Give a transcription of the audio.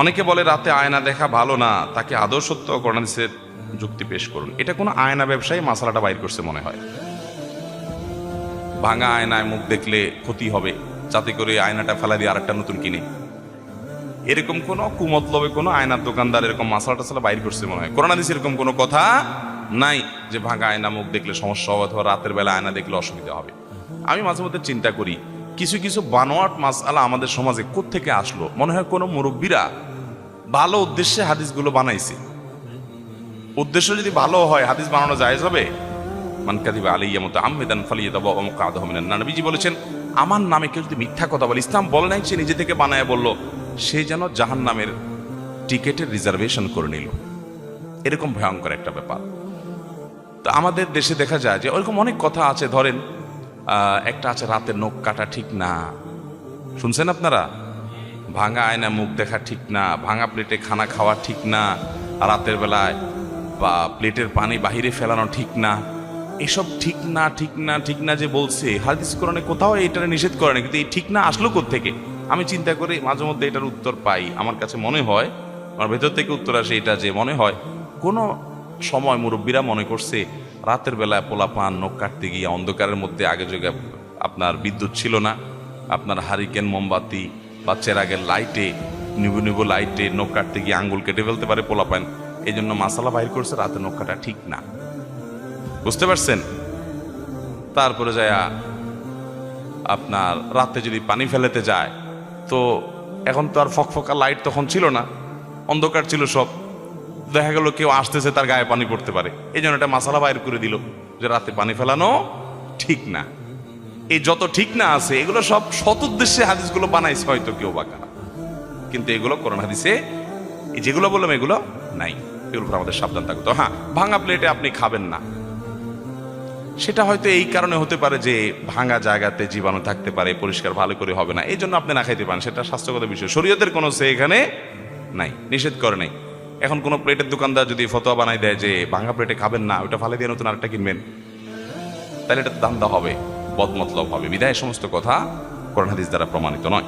অনেকে বলে রাতে আয়না দেখা ভালো না, তাকে আদৌ সত্য করোনাদিসের যুক্তি পেশ করুন। এটা কোনো আয়না ব্যবসায়ী মাসালাটা বাইর করছে মনে হয়। ভাঙা আয়নায় মুখ দেখলে ক্ষতি হবে, যাতে করে আয়নাটা ফেলা দিয়ে আরেকটা নতুন কিনে। এরকম কোন কুমতলবে কোনো আয়নার দোকানদার এরকম মাসালা টাসালা বাইর করছে মনে হয়। করোনা দিস এরকম কোনো কথা নাই যে ভাঙা আয়না মুখ দেখলে সমস্যা হবে অথবা রাতের বেলা আয়না দেখলে অসুবিধা হবে। আমি মাঝে মধ্যে চিন্তা করি কিছু কিছু বানোয়াট মাসালা আমাদের সমাজে থেকে আসলো? মনে হয় কোনো মুরব্বীরা ভালো উদ্দেশ্যে হাদিসগুলো বানাইছে। উদ্দেশ্য যদি ভালো হয়, হাদিস বানানো যায় হবে? মান কাদিবা আলাইয়া মতো আহমেদান ফালিয়ে দেবো অমুক আদহমিনান নবীজি বলেছেন, আমার নামে কেউ যদি মিথ্যা কথা বলে, ইসলাম বলে নাই, সে নিজে থেকে বানায় বলল, সে যেন জাহান নামের টিকেটের রিজার্ভেশন করে নিল। এরকম ভয়ঙ্কর একটা ব্যাপার। তো আমাদের দেশে দেখা যায় যে ওরকম অনেক কথা আছে, ধরেন একটা আছে রাতের নখ কাটা ঠিক না। শুনছেন আপনারা? ভাঙা আয়না মুখ দেখা ঠিক না, ভাঙা প্লেটে খানা খাওয়া ঠিক না, রাতের বেলায় বা প্লেটের পানি বাহিরে ফেলানো ঠিক না। এসব ঠিক না ঠিক না ঠিক না যে বলছে, হাদিস কোরআনে কোথাও এটা নিষেধ করে কিন্তু এই ঠিক না আসলো থেকে আমি চিন্তা করি মাঝে মধ্যে এটার উত্তর পাই। আমার কাছে মনে হয়, আমার ভেতর থেকে উত্তর আসে এটা যে মনে হয়, কোনো সময় মুরব্বীরা মনে করছে রাতের বেলায় পোলা পান নখ কাটতে গিয়ে অন্ধকারের মধ্যে আগে যুগে আপনার বিদ্যুৎ ছিল না। আপনার হারিকেন, মোমবাতি বা চেরাগের লাইটে নিবু নিবু লাইটে নখ কাটতে গিয়ে আঙ্গুল কেটে ফেলতে পারে পোলা পান এই জন্য মাসালা বাইর করছে, রাতে নখ কাটা ঠিক না। বুঝতে পারছেন? তারপরে যায় আপনার রাতে যদি পানি ফেলেতে যায়, তো এখন তো আর ফকফকা লাইট তখন ছিল না। অন্ধকার ছিল সব। দেখা গেল কেউ আসতেছে, তার গায়ে পানি পড়তে পারে। এই জন্য একটা মাসালা বাইর করে দিল যে রাতে পানি ফেলানো ঠিক না। এই যত ঠিক না আছে, এগুলো সব সৎ উদ্দেশ্যে হাদিসগুলো বানাইছে হয়তো কেউ বা কারা। কিন্তু এগুলো করোনা হাদিসে যেগুলো বললাম, এগুলো নাই। এগুলো আমাদের সাবধান থাকতো হ্যাঁ ভাঙা প্লেটে আপনি খাবেন না। সেটা হয়তো এই কারণে হতে পারে যে ভাঙা জায়গাতে জীবাণু থাকতে পারে, পরিষ্কার ভালো করে হবে না। এই জন্য আপনি না খাইতে পারেন, সেটা স্বাস্থ্যগত বিষয়। শরীয়তের কোনো সে এখানে নাই, নিষেধ করে নাই। এখন কোনো প্লেটের দোকানদার যদি ফতোয়া বানাই দেয় যে ভাঙা প্লেটে খাবেন না, ওটা ফালে দিয়ে নতুন আরেকটা কিনবেন, তাহলে এটা দান্দা হবে বদমতলব হবে। বিদায় সমস্ত কথা কোরআন হাদিস দ্বারা প্রমাণিত নয়।